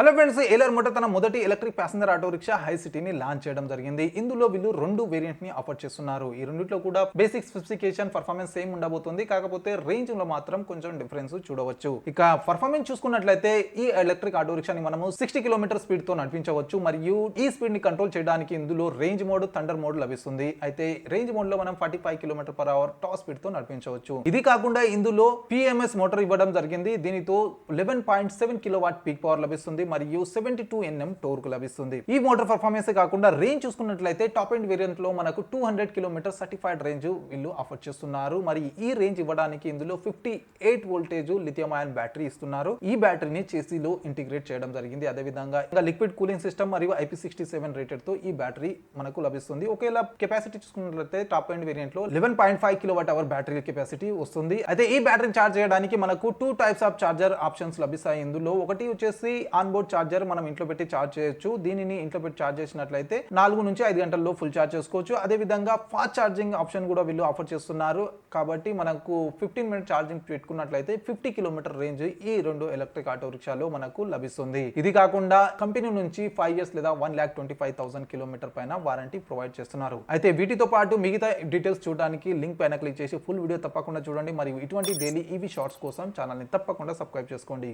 Hello friends ఏలర్ motor తన మొదటి electric passenger auto rickshaw high సిటీని లాంచ్ చేయడం జరిగింది. ఇందులో వీళ్ళు రెండు వేరియంట్ని ఆఫర్ చేస్తున్నారు. ఈ రెండిట్లో కూడా బేసిక్ స్పెసిఫికేషన్ పర్ఫార్మెన్స్ సేమ్ ఉండబోతుంది. కాకపోతే రేంజ్లో మాత్రం కొంచెం డిఫరెన్స్ చూడవచ్చు. ఇక పర్ఫార్మెన్స్ చూసుకున్నట్లయితే ఈ ఎలక్ట్రిక్ ఆటో రిక్షాని మనము సిక్స్టీ కిలోమీటర్ స్పీడ్తో నడిపించవచ్చు. మరియు ఈ స్పీడ్ని కంట్రోల్ చేయడానికి ఇందులో రేంజ్ మోడ్ థండర్ మోడ్ లభిస్తుంది. అయితే రేంజ్ మోడ్లో మనం forty five kilometre per hour top స్పీడ్తో నడిపించవచ్చు. ఇది కాకుండా ఇందులో పిఎంఎస్ మోటార్ ఇవ్వడం జరిగింది. దీనితో eleven point seven kilo watt peak power లభిస్తుంది. మరియు సెవెంటీ టూ ఎన్ఎం టోర్కు లభిస్తుంది. ఈ మోటార్ పర్ఫార్మెన్స్ కాకుండా రేంజ్ చూసుకున్నట్లయితే టాప్ ఎండ్ వేరియంట్లో మనకు two hundred kilometre certified range వీళ్ళు ఆఫర్ చేస్తున్నారు. మరి ఈ రేంజ్ ఇవ్వడానికి ఇందులో fifty eight voltage lithium ion battery ఇస్తున్నారు. ఈ బ్యాటరీని చేసీలో ఇంటిగ్రేట్ చేయడం జరిగింది. అదే విధంగా ఇంకా లిక్విడ్ కూలింగ్ సిస్టమ్ మరియు ఐపీ సిక్స్టీ సెవెన్ రేటెడ్తో ఈ బ్యాటరీ మనకు లభిస్తుంది. ఒకవేళ కెపాసిటీ చూసుకున్నట్లయితే top end వేరియంట్లో eleven point five kilo watt hour battery capacity వస్తుంది. అయితే ఈ బ్యాటరీ చార్జ్ చేయడానికి మనకు two types of charger options లభిస్తాయి. ఇందులో ఒకటి వచ్చేసి ఆన్బోర్డ్ బోర్డ్ చార్జర్ మనం ఇంట్లో పెట్టి చార్జ్ చేయొచ్చు. దీనిని ఇంట్లో పెట్టి చార్జ్ చేసినట్లయితే నాలుగు నుంచి ఐదు గంటల్లో ఫుల్ చార్జ్ చేసుకోవచ్చు. అదే విధంగా ఫాస్ట్ ఛార్జింగ్ ఆప్షన్ కూడా వీళ్ళు ఆఫర్ చేస్తున్నారు. కాబట్టి మనకు ఫిఫ్టీన్ మినిట్ ఛార్జింగ్ పెట్టుకున్నట్లయితే ఫిఫ్టీ కిలోమీటర్ రేంజ్ ఈ రెండు ఎలక్ట్రిక్ ఆటో రిక్షాలో మనకు లభిస్తుంది. ఇది కాకుండా కంపెనీ నుంచి ఫైవ్ ఇయర్స్ లేదా one lakh twenty five thousand kilometre పైన వారంటీ ప్రొవైడ్ చేస్తున్నారు. అయితే వీటితో పాటు మిగతా డీటెయిల్స్ చూడడానికి లింక్ పైన క్లిక్ చేసి ఫుల్ వీడియో తప్పకుండా చూడండి. మరియు ఇటువంటి డైలీ ఈవీ షార్ట్స్ కోసం ఛానల్ని తప్పకుండా సబ్స్క్రైబ్ చేసుకోండి.